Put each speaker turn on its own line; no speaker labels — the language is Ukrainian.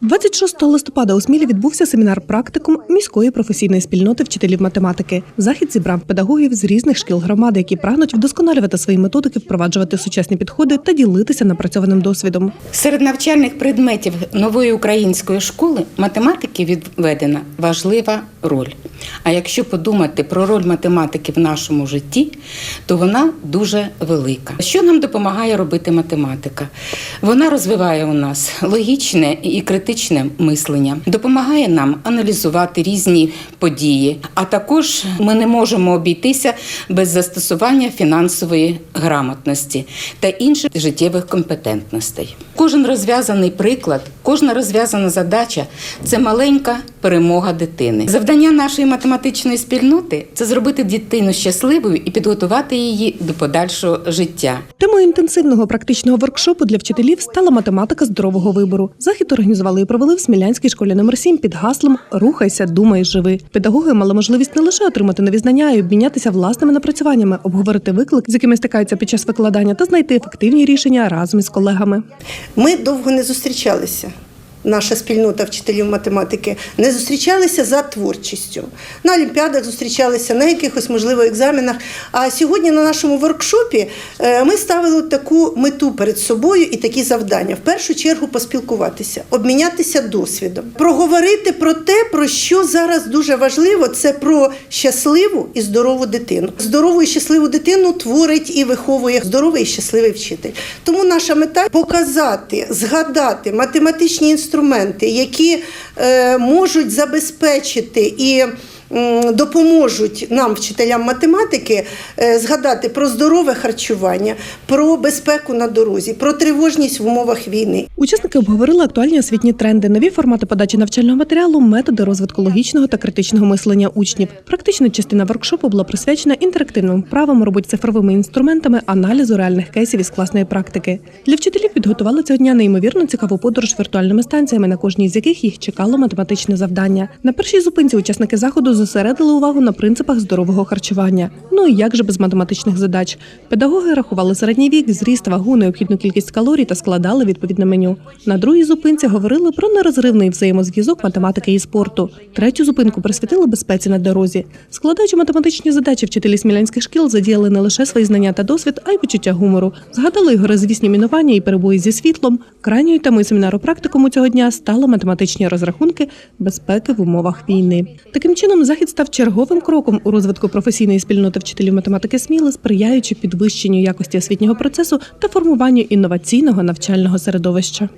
26 листопада у Смілі відбувся семінар практикум міської професійної спільноти вчителів математики. Захід зібрав педагогів з різних шкіл громади, які прагнуть вдосконалювати свої методики, впроваджувати сучасні підходи та ділитися напрацьованим досвідом.
Серед навчальних предметів нової української школи математики відведена важлива роль. А якщо подумати про роль математики в нашому житті, то вона дуже велика. Що нам допомагає робити математика? Вона розвиває у нас логічне і критичне мислення, допомагає нам аналізувати різні події. А також ми не можемо обійтися без застосування фінансової грамотності та інших життєвих компетентностей. Кожен розв'язаний приклад, кожна розв'язана задача це маленька перемога дитини. Завдання нашої математичної спільноти це зробити дитину щасливою і підготувати її до подальшого життя.
Темою інтенсивного практичного воркшопу для вчителів стала математика здорового вибору. Захід організували і провели в Смілянській школі номер 7 під гаслом Рухайся, думай, живи. Педагоги мали можливість не лише отримати нові знання, а й обмінятися власними напрацюваннями, обговорити виклик, з якими стикаються під час викладання, та знайти ефективні рішення разом із колегами.
Ми довго не зустрічалися. Наша спільнота вчителів математики не зустрічалися за творчістю. На олімпіадах зустрічалися, на якихось, можливо, екзаменах. А сьогодні на нашому воркшопі е, ми ставили таку мету перед собою і такі завдання. В першу чергу поспілкуватися, обмінятися досвідом, проговорити про те, про що зараз дуже важливо, це про щасливу і здорову дитину. Здорову і щасливу дитину творить і виховує здоровий і щасливий вчитель. Тому наша мета показати, згадати математичні інструменти, які е, можуть забезпечити і допоможуть нам, вчителям математики, е, згадати про здорове харчування, про безпеку на дорозі, про тривожність в умовах війни.
Учасники обговорили актуальні освітні тренди, нові формати подачі навчального матеріалу, методи розвитку логічного та критичного мислення учнів. Практична частина воркшопу була присвячена інтерактивним вправам, роботі цифровими інструментами, аналізу реальних кейсів із класної практики. Для вчителів підготували цього дня неймовірно цікаву подорож віртуальними станціями, на кожній з яких їх чекало математичне завдання. На першій зупинці учасники заходу зосередили увагу на принципах здорового харчування. Ну і як же без математичних задач? Педагоги рахували середній вік, зріст, вагу, необхідну кількість калорій та складали відповідне меню. На другій зупинці говорили про нерозривний взаємозв'язок математики і спорту. Третю зупинку присвятили безпеці на дорозі. Складаючи математичні задачі, вчителі смілянських шкіл задіяли не лише свої знання та досвід, а й почуття гумору. Згадали й горизвісні мінування і перебої зі світлом. Крайньою темою семінару практикуму цього дня стали математичні розрахунки безпеки в умовах війни. Таким чином, захід став черговим кроком у розвитку професійної спільноти вчителів математики Сміли, сприяючи підвищенню якості освітнього процесу та формуванню інноваційного навчального середовища. Sure.